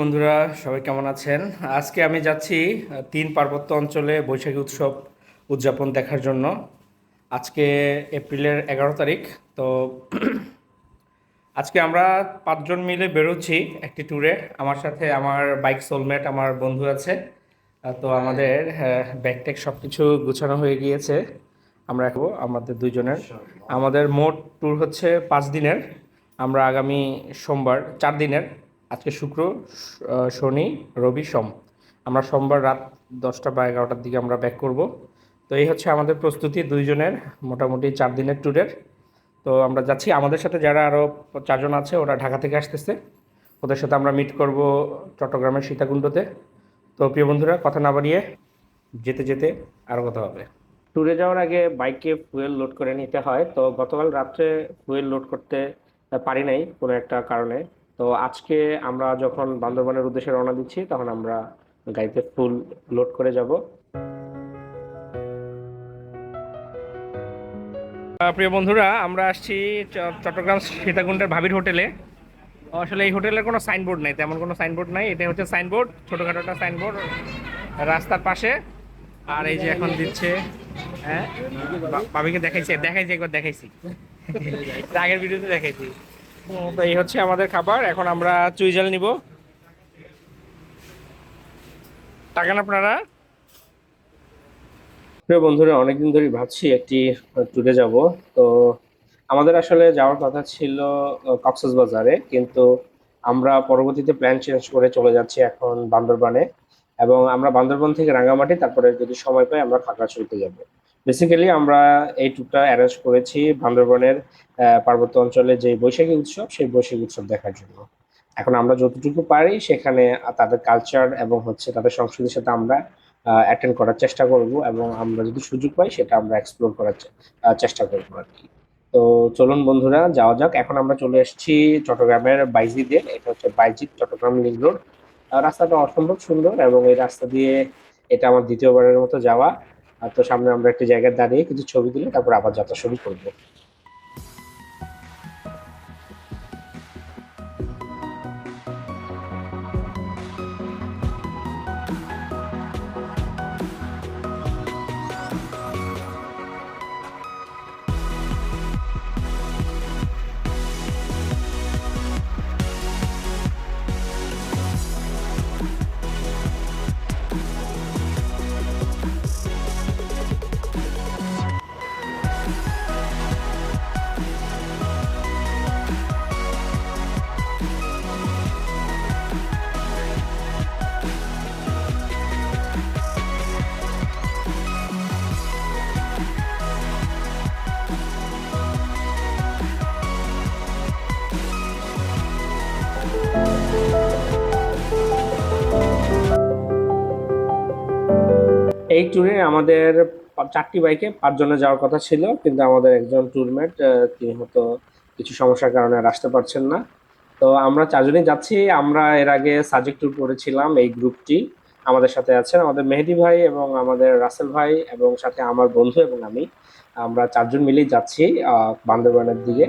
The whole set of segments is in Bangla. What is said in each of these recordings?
বন্ধুরা, সবাই কেমন আছেন? আজকে আমি যাচ্ছি তিন পার্বত্য অঞ্চলে বৈশাখী উৎসব উদযাপন দেখার জন্য। আজকে এপ্রিলের এগারো তারিখ, তো আজকে আমরা পাঁচজন মিলে বেরোচ্ছি একটি ট্যুরে। আমার সাথে আমার বাইক সোলমেট, আমার বন্ধু আছে। তো আমাদের ব্যাগ ট্যাগ সব কিছু গুছানো হয়ে গিয়েছে। আমরা এখন আমাদের দুইজনের। আমাদের মোট ট্যুর হচ্ছে পাঁচ দিনের। আমরা আগামী সোমবার, চার দিনের। আজকে শুক্র শনি, রবি, সোম। আমরা সোমবার রাত দশটা বা এগারোটার দিকে আমরা ব্যাক করব। তো এই হচ্ছে আমাদের প্রস্তুতি দুইজনের মোটামুটি চার দিনের ট্যুরের। তো আমরা যাচ্ছি, আমাদের সাথে যারা আরও চারজন আছে, ওরা ঢাকা থেকে আসতেছে। ওদের সাথে আমরা মিট করব চট্টগ্রামের সীতাকুণ্ডতে। তো প্রিয় বন্ধুরা, কথা না বাড়িয়ে যেতে যেতে আরও কথা হবে। ট্যুরে যাওয়ার আগে বাইকে ফুয়েল লোড করে নিতে হয়। তো গতকাল রাত্রে ফুয়েল লোড করতে পারি নাই কোনো একটা কারণে। তো আজকে আমরা যখন বান্দরবানের উদ্দেশ্যে রওনা দিচ্ছি, তখন আমরা গাড়িতে ফুল লোড করে যাব। প্রিয় বন্ধুরা, আমরা আসছি চট্টগ্রাম সীতাকুণ্ডের ভাবির হোটেলে। আসলে এই হোটেলের কোনো সাইনবোর্ড নাই, তেমন কোনো সাইনবোর্ড নাই। এটা হচ্ছে সাইনবোর্ড, ছোটোখাটো একটা সাইনবোর্ড রাস্তার পাশে। আর এই যে এখন দিচ্ছে হ্যাঁ বা- ভাবিকে দেখাইছি দেখাইছি, একবার দেখাইছি। আগের ভিডিওতে দেখাইছি। তো এই হচ্ছে আমাদের খাবার, এখন আমরা নিব। আপনারা? প্রিয় বন্ধুরা, অনেকদিন ভাবছি একটি ট্যুরে যাব। তো আমাদের আসলে যাওয়ার কথা ছিল কক্সবাজারে কিন্তু আমরা পরবর্তীতে প্ল্যান চেঞ্জ করে চলে যাচ্ছি এখন বান্দরবানে। এবং আমরা বান্দরবান থেকে রাঙ্গামাটি, তারপরে যদি সময় পাই, আমরা খাগড়াছড়িতে যাব। বেসিক্যালি আমরা এই ট্যুরটা অ্যারেঞ্জ করেছি বান্দরবানের পার্বত্য অঞ্চলে যে বৈশাখী উৎসব, সেই বৈশাখী উৎসব দেখার জন্য। এখন আমরা যতটুকু পারি সেখানে তাদের কালচার এবং হচ্ছে তাদের সংস্কৃতির সাথে আমরা অ্যাটেন্ড করার চেষ্টা করব এবং আমরা যদি সুযোগ পাই সেটা আমরা এক্সপ্লোর করার চেষ্টা করব আর কি। তো চলুন বন্ধুরা, যাওয়া যাক। এখন আমরা চলে এসেছি চট্টগ্রামের বাইজিদে এটা হচ্ছে বাইজিদ চট্টগ্রাম লিঙ্ক রোড। রাস্তাটা অসম্ভব সুন্দর এবং এই রাস্তা দিয়ে এটা আমার দ্বিতীয়বারের মতো যাওয়া। আর তো সামনে আমরা একটি জায়গায় দাঁড়িয়ে কিছু ছবি তুলে তারপর আবার যাত্রা শুরু করব। এই ট্যুরে আমাদের চারটি বাইকে পাঁচজনে যাওয়ার কথা ছিল, কিন্তু আমাদের একজন ট্যুরমেট তিনি হয়তো কিছু সমস্যার কারণে আর আসতে পারছেন না। তো আমরা চারজনই যাচ্ছি। আমরা এর আগে সাজেক ট্যুর করেছিলাম এই গ্রুপটি আমাদের সাথে আছেন আমাদের মেহেদি ভাই এবং আমাদের রাসেল ভাই এবং সাথে আমার বন্ধু এবং আমি। আমরা চারজন মিলেই যাচ্ছি বান্দরবানের দিকে।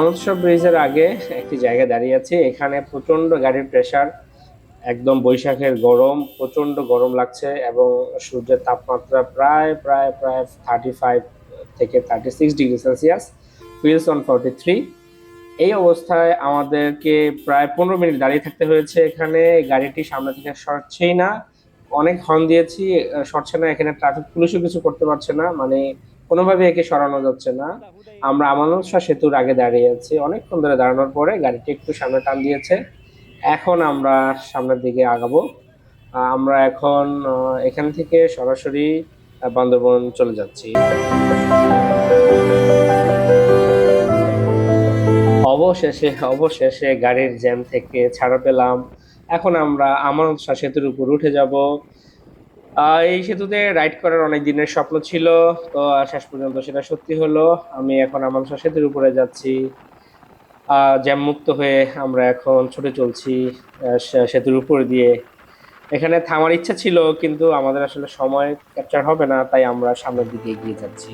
আমার ব্রিজের আগে একটি জায়গায় দাঁড়িয়ে আছি। এখানে প্রচণ্ড গাড়ির প্রেসার একদম বৈশাখের গরম প্রচণ্ড গরম লাগছে এবং সূর্যের তাপমাত্রা প্রায় প্রায় প্রায় থার্টি ফাইভ থেকে thirty six degree Celsius feels on forty three এই অবস্থায় আমাদেরকে প্রায় পনেরো মিনিট দাঁড়িয়ে থাকতে হয়েছে এখানে। গাড়িটি সামনে থেকে সরছেই না। অনেক হর্ন দিয়েছি সরছে না। এখানে ট্রাফিক পুলিশও কিছু করতে পারছে না। মানে কোনোভাবে একে সরানো যাচ্ছে না। আমরা আমানত শাহ সেতুর আগে দাঁড়িয়ে আছি। অনেকক্ষণ ধরে দাঁড়ানোর পরে গাড়িটি একটু সামনে টান দিয়েছে। এখন আমরা সামনের দিকে আগাবো। আমরা এখন এখান থেকে সরাসরি বান্দরবন চলে যাচ্ছি। অবশেষে অবশেষে গাড়ির জ্যাম থেকে ছাড়া পেলাম। এখন আমরা আমানত শাহ সেতুর উপর উঠে যাব। এই সেতুতে রাইড করার অনেক দিনের স্বপ্ন ছিল, তো শেষ পর্যন্ত সেটা সত্যি হলো। আমি এখন শাহ সেতুর উপরে যাচ্ছি। জ্যাম মুক্ত হয়ে আমরা এখন ছুটে চলছি সেতুর উপর দিয়ে। এখানে থামার ইচ্ছা ছিল, কিন্তু আমাদের আসলে সময় ক্যাপচার হবে না, তাই আমরা সামনের দিকে এগিয়ে যাচ্ছি।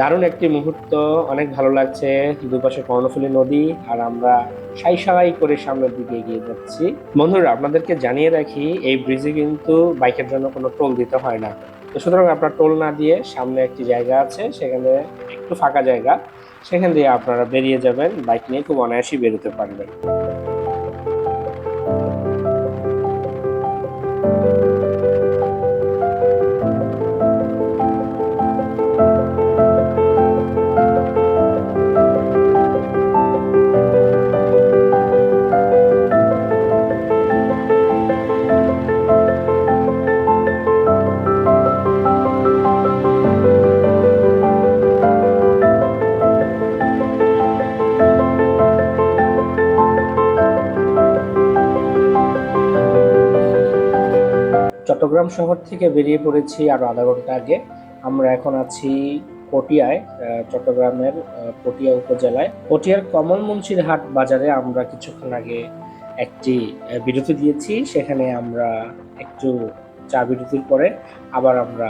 দারুণ একটি মুহূর্ত, অনেক ভালো লাগছে দুপাশে কর্ণফুলী নদী, আর আমরা সাই সাই করে সামনের দিকে এগিয়ে যাচ্ছি। বন্ধুরা, আপনাদেরকে জানিয়ে রাখি, এই ব্রিজে কিন্তু বাইকের জন্য কোনো টোল দিতে হয় না। তো সুতরাং আপনার টোল না দিয়ে সামনে একটি জায়গা আছে, সেখানে একটু ফাঁকা জায়গা, সেখান দিয়ে আপনারা বেরিয়ে যাবেন, বাইক নিয়ে খুব অনায়াসই বেরোতে পারবেন। চট্টগ্রাম শহর থেকে বেরিয়ে পড়েছি আরও আধা ঘণ্টা আগে। আমরা এখন আছি পটিয়ায় চট্টগ্রামের পটিয়া উপজেলায়। পটিয়ার কমল মুন্সির হাট বাজারে আমরা কিছুক্ষণ আগে একটি বিরতি দিয়েছি। সেখানে আমরা একটু চা বিরতির পরে আবার আমরা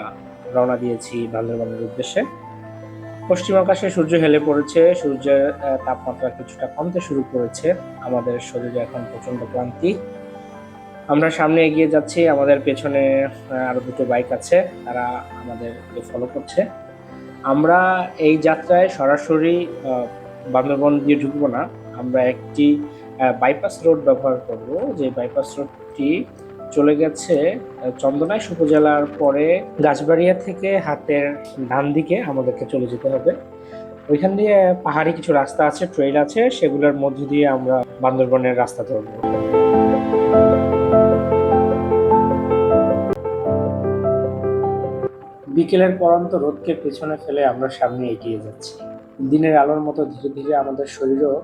রওনা দিয়েছি বান্দরবানের উদ্দেশ্যে। পশ্চিম আকাশে সূর্য হেলে পড়েছে। সূর্যের তাপমাত্রা কিছুটা কমতে শুরু করেছে। আমাদের শরীরে এখন প্রচণ্ড ক্লান্তি। আমরা সামনে এগিয়ে যাচ্ছি। আমাদের পেছনে আরও দুটো বাইক আছে। তারা আমাদেরকে ফলো করছে। আমরা এই যাত্রায় সরাসরি বান্দরবন দিয়ে ঢুকবো না। আমরা একটি বাইপাস রোড ব্যবহার করব। যে বাইপাস রোডটি চলে গেছে আহ, চন্দনাইশ উপজেলার পরে গাছবাড়িয়া থেকে হাতের ডান দিকে আমাদেরকে চলে যেতে হবে। ওইখান দিয়ে পাহাড়ি কিছু রাস্তা আছে ট্রেল আছে। সেগুলোর মধ্য দিয়ে আমরা বান্দরবনের রাস্তা ধরবো। বিকেলের পরন্ত রোদকে পেছনে ফেলে আমরা সামনে এগিয়ে যাচ্ছি। দিনের আলোর মতো ধীরে ধীরে আমাদের শরীরও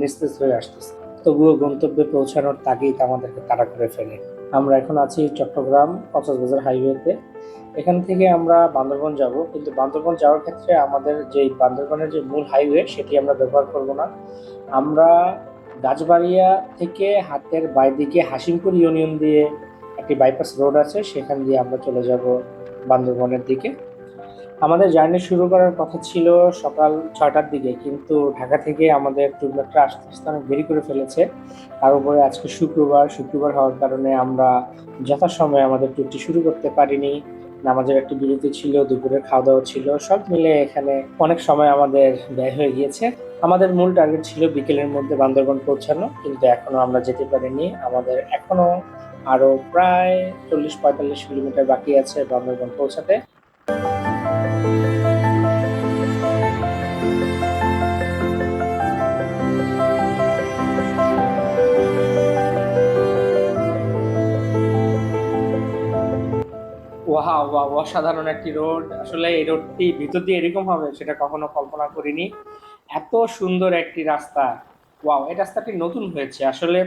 নিস্তেজ হয়ে আসতেছে। তবুও গন্তব্যে পৌঁছানোর তাগিদ আমাদেরকে তাড়া করে ফেলে। আমরা এখন আছি চট্টগ্রাম কক্সবাজার হাইওয়েতে। এখান থেকে আমরা বান্দরবন যাব, কিন্তু বান্দরবন যাওয়ার ক্ষেত্রে আমাদের যে বান্দরবনের যে মূল হাইওয়ে, সেটি আমরা ব্যবহার করব না। আমরা গাছবাড়িয়া থেকে হাতের বাইদিকে হাসিমপুর ইউনিয়ন দিয়ে একটি বাইপাস রোড আছে, সেখান দিয়ে আমরা চলে যাব। বান্দরবনের দিকে। আমাদের জার্নি শুরু করার কথা ছিল সকাল ছটার দিকে, কিন্তু ঢাকা থেকে আমাদের টুকলারটা আসতে আসতে অনেক দেরি করে ফেলেছে। তার উপরে আজকে শুক্রবার শুক্রবার হওয়ার কারণে আমরা যথাসময়ে আমাদের ট্যুরটি শুরু করতে পারিনি। নামাজের একটি বিরতি ছিল, দুপুরের খাওয়া দাওয়া ছিল, সব মিলে এখানে অনেক সময় আমাদের ব্যয় হয়ে গিয়েছে। আমাদের মূল টার্গেট ছিল বিকেলের মধ্যে বান্দরবন পৌঁছানো, কিন্তু এখনও আমরা যেতে পারিনি। আমাদের এখনও আরও প্রায় চল্লিশ পঁয়তাল্লিশ কিলোমিটার বাকি আছে বান্দরবন পৌঁছাতে। ওয়াহ ওয়াহ অসাধারণ একটি রোড। আসলে এই রোডটি ভিতর দিয়ে এরকম হবে সেটা কখনো কল্পনা করিনি। এত সুন্দর একটি রাস্তা। ওয়াও, এই রাস্তাটি নতুন হয়েছে। আসলে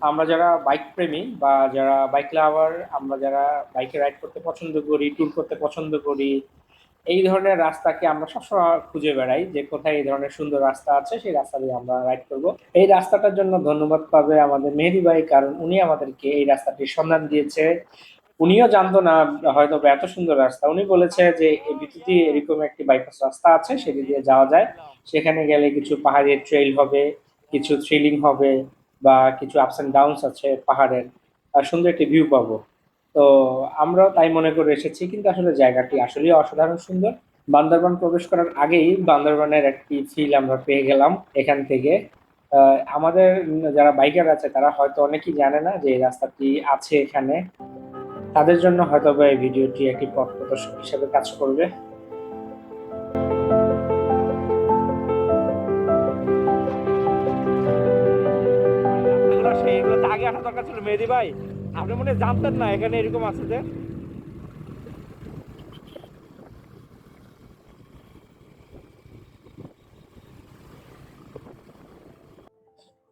আমরা যারা বাইক প্রেমী বা যারা বাইক লাভার আমরা যারা বাইকে রাইড করতে পছন্দ করি ট্যুর করতে পছন্দ করি, এই ধরনের রাস্তাকে আমরা সবসময় খুঁজে বেড়াই যে কোথায় এই ধরনের সুন্দর রাস্তা আছে, সেই রাস্তা দিয়ে আমরা রাইড করব। এই রাস্তাটার জন্য ধন্যবাদ পাবে আমাদের মেহেদি ভাই, কারণ উনি আমাদেরকে এই রাস্তাটির সন্ধান দিয়েছে। উনিও জানতো না হয়তো এত সুন্দর রাস্তা। উনি বলেছে যে ভিতর এরকম একটি বাইপাস রাস্তা আছে, সেটি দিয়ে যাওয়া যায়। সেখানে গেলে কিছু পাহাড়ের ট্রেইল হবে, কিছু থ্রিলিং হবে। বা কিছু আপস অ্যান্ড ডাউনস আছে পাহাড়ের সুন্দর একটি ভিউ পাবো। তো আমরাও তাই মনে করে এসেছি, কিন্তু আসলে জায়গাটি আসলেই অসাধারণ সুন্দর। বান্দরবান প্রবেশ করার আগেই বান্দরবানের একটি ফিল আমরা পেয়ে গেলাম এখান থেকে। আমাদের যারা বাইকার আছে, তারা হয়তো অনেকেই জানে না যে এই রাস্তাটি আছে এখানে। তাদের জন্য হয়তো এই ভিডিওটি একটি পথ প্রদর্শক হিসেবে কাজ করবে। আগে আসা দরকার ছিল। মেহেদি ভাই, আপনি মনে জানতেন না, এখানে এরকম আছে যে।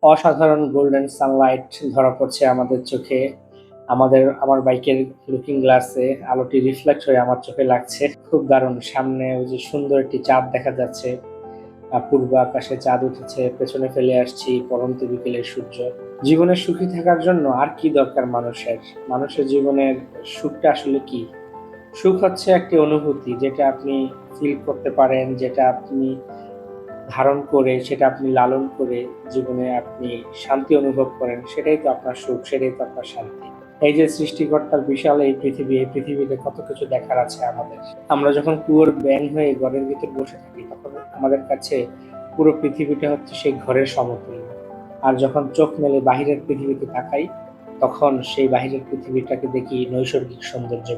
অসাধারণ গোল্ডেন সানলাইট ধরা পড়ছে আমাদের চোখে। আমাদের, আমার বাইকের লুকিং গ্লাসে আলোটি রিফ্লেক্ট হয়ে আমার চোখে লাগছে। খুব দারুণ, সামনে ওই যে সুন্দর একটি চাঁদ দেখা যাচ্ছে। পূর্ব আকাশে চাঁদ উঠেছে, পেছনে ফেলে আসছি, পরন্ত বিকেলের সূর্য। জীবনে সুখী থাকার জন্য আর কি দরকার মানুষের? মানুষের জীবনের সুখটা আসলে কি? সুখ হচ্ছে একটি অনুভূতি যেটা আপনি ফিল করতে পারেন, যেটা আপনি ধারণ করে, সেটা আপনি লালন করে জীবনে আপনি শান্তি অনুভব করেন, সেটাই তো আপনার সুখ, সেটাই তো আপনার শান্তি। এই যে সৃষ্টিকর্তার বিশাল এই পৃথিবী, এই পৃথিবীতে কত কিছু দেখার আছে আমাদের। আমরা যখন কুয়োর ব্যাং হয়ে ঘরের ভিতর বসে থাকি, তখন আমাদের কাছে পুরো পৃথিবীটা হচ্ছে সেই ঘরের সমতুল্য। আর যখন চোখ মেলে বাহিরের পৃথিবীতে তাকাই, তখন সেই বাহিরের পৃথিবীটাকে দেখি নৈসর্গিক সৌন্দর্য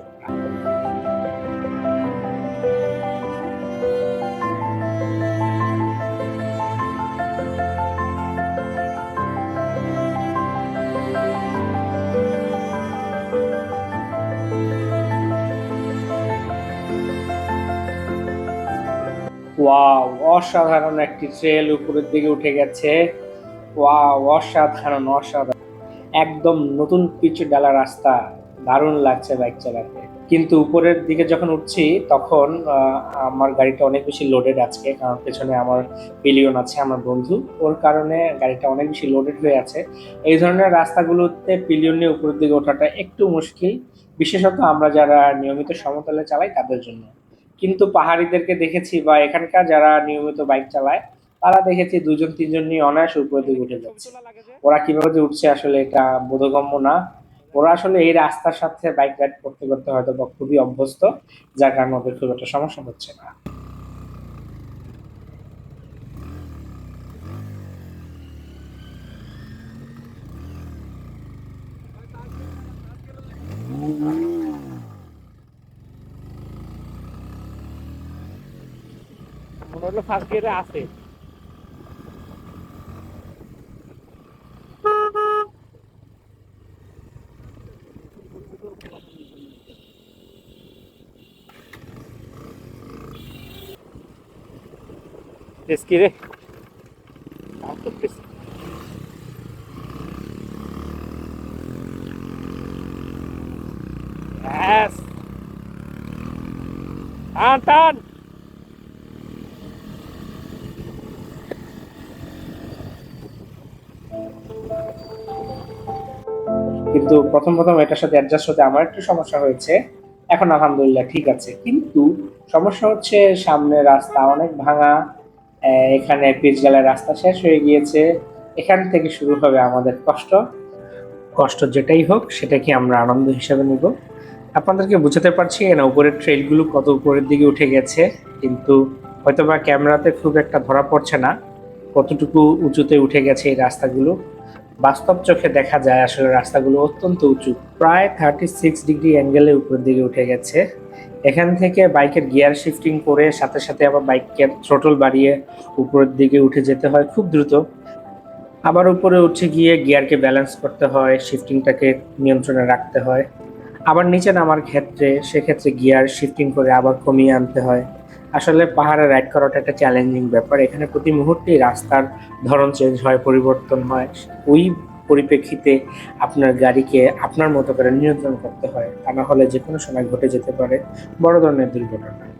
ওয়াও, অসাধারণ একটি ট্রেল উপরের দিকে উঠে গেছে। ওয়াও অসাধারণ অসাধারণ। একদম নতুন পিচ ডালা রাস্তা, দারুণ লাগছে বাইক চালাতে। কিন্তু উপরের দিকে যখন উঠছি, তখন আমার গাড়িটা অনেক বেশি লোডেড আজকে, কারণ পেছনে আমার পিলিয়ন আছে, আমার বন্ধু। ওর কারণে গাড়িটা অনেক বেশি লোডেড হয়ে আছে। এই ধরনের রাস্তাগুলোতে পিলিয়ন নিয়ে উপরের দিকে ওঠাটা একটু মুশকিল। বিশেষত আমরা যারা নিয়মিত সমতলে চালাই, তাদের জন্য। কিন্তু পাহাড়িদেরকে দেখেছি বা এখানকার যারা নিয়মিত বাইক চালায় তারা দেখেছি দুজন তিনজন নিয়ে অনায়াস উপরের দিকে উঠে যাচ্ছে। ওরা কীভাবে যে উঠছে আসলে এটা বোধগম্য না। ওরা আসলে এই রাস্তার সাথে বাইক রাইড করতে করতে হয়তো বা খুবই অভ্যস্ত যার কারণে ওদের খুব একটা সমস্যা হচ্ছে না। মনে হলো ফার্স্ট গিয়ারে আছে। কি রে Yes! কিন্তু প্রথম প্রথম এটার সাথে অ্যাডজাস্ট হতে আমার একটু সমস্যা হয়েছে। এখন আলহামদুলিল্লাহ ঠিক আছে। কিন্তু সমস্যা হচ্ছে সামনে রাস্তা অনেক ভাঙা। এখানে পিচগালের রাস্তা শেষ হয়ে গিয়েছে। এখান থেকে শুরু হবে আমাদের কষ্ট। কষ্ট যেটাই হোক, সেটাকে আমরা আনন্দ হিসাবে নেব। আপনাদেরকে বুঝাতে পারছি না, উপরের ট্রেলগুলো কত উপরের দিকে উঠে গেছে, কিন্তু হয়তোবা ক্যামেরাতে খুব একটা ধরা পড়ছে না। কতটুকু উঁচুতে উঠে গেছে এই রাস্তাগুলো? বাস্তব চোখে দেখা যায় আসলে রাস্তাগুলো অত্যন্ত উঁচু। প্রায় থার্টি সিক্স ডিগ্রি অ্যাঙ্গেলে উপরের দিকে উঠে গেছে। এখান থেকে বাইকের গিয়ার শিফটিং করে সাথে সাথে আবার বাইকের থ্রোটল বাড়িয়ে উপরের দিকে উঠে যেতে হয় খুব দ্রুত। আবার উপরে উঠে গিয়ে গিয়ারকে ব্যালেন্স করতে হয় শিফটিংটাকে নিয়ন্ত্রণে রাখতে হয়। আবার নিচে নামার ক্ষেত্রে, সেক্ষেত্রে গিয়ার শিফটিং করে আবার কমিয়ে আনতে হয়। আসলে পাহাড়ে রাইড করাটা একটা চ্যালেঞ্জিং ব্যাপার। এখানে প্রতি মুহূর্তেই রাস্তার ধরন চেঞ্জ হয়, পরিবর্তন হয়। ওই পরিপ্রেক্ষিতে আপনার গাড়িকে আপনার মতো করে নিয়ন্ত্রণ করতে হয়। তা না হলে যে কোনো সময় ঘটে যেতে পারে। বড় ধরনের দুর্ঘটনা।